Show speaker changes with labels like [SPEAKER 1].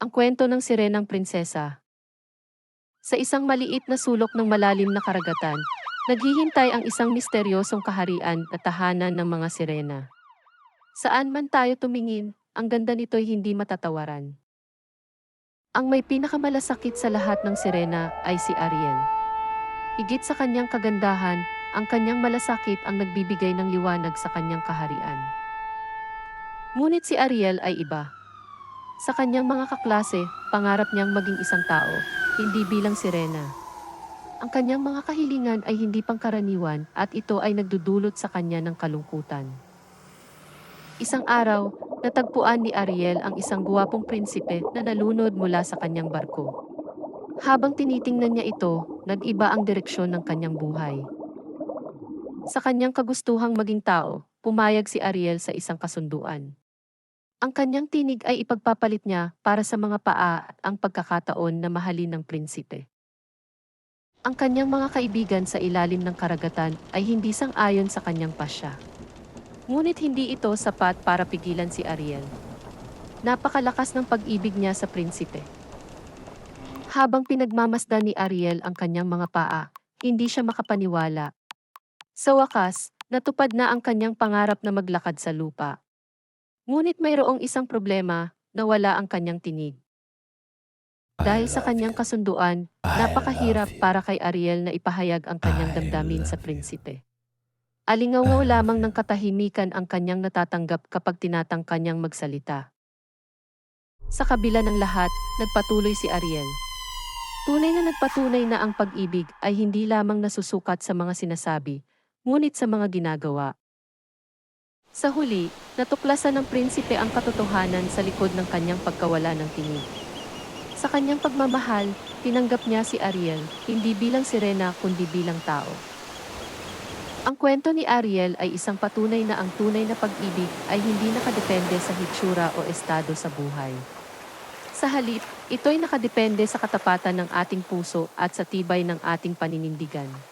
[SPEAKER 1] Ang kwento ng sirenang prinsesa. Sa isang maliit na sulok ng malalim na karagatan, naghihintay ang isang misteryosong kaharian at tahanan ng mga sirena. Saan man tayo tumingin, ang ganda nito'y hindi matatawaran. Ang may pinakamalasakit sa lahat ng sirena ay si Ariel. Higit sa kanyang kagandahan, ang kanyang malasakit ang nagbibigay ng liwanag sa kanyang kaharian. Ngunit si Ariel ay iba. Sa kanyang mga kaklase, pangarap niyang maging isang tao, hindi bilang sirena. Ang kanyang mga kahilingan ay hindi pangkaraniwan at ito ay nagdudulot sa kanya ng kalungkutan. Isang araw, natagpuan ni Ariel ang isang guwapong prinsipe na nalunod mula sa kanyang barko. Habang tinitingnan niya ito, nag-iba ang direksyon ng kanyang buhay. Sa kanyang kagustuhang maging tao, pumayag si Ariel sa isang kasunduan. Ang kanyang tinig ay ipagpapalit niya para sa mga paa ang pagkakataon na mahalin ng prinsipe. Ang kanyang mga kaibigan sa ilalim ng karagatan ay hindi sang-ayon sa kanyang pasya. Ngunit hindi ito sapat para pigilan si Ariel. Napakalakas ng pag-ibig niya sa prinsipe. Habang pinagmamasdan ni Ariel ang kanyang mga paa, hindi siya makapaniwala. Sa wakas, natupad na ang kanyang pangarap na maglakad sa lupa. Ngunit mayroong isang problema, nawala ang kanyang tinig. Dahil sa kanyang kasunduan, napakahirap para kay Ariel na ipahayag ang kanyang damdamin sa prinsipe. Alingaw lamang ng katahimikan ang kanyang natatanggap kapag tinatang kanyang magsalita. Sa kabila ng lahat, nagpatuloy si Ariel. Tunay na nagpatunay na ang pag-ibig ay hindi lamang nasusukat sa mga sinasabi, ngunit sa mga ginagawa. Sa huli, natuklasan ng prinsipe ang katotohanan sa likod ng kanyang pagkawala ng tinig. Sa kanyang pagmamahal, tinanggap niya si Ariel, hindi bilang sirena kundi bilang tao. Ang kwento ni Ariel ay isang patunay na ang tunay na pag-ibig ay hindi nakadepende sa hitsura o estado sa buhay. Sa halip, ito'y nakadepende sa katapatan ng ating puso at sa tibay ng ating paninindigan.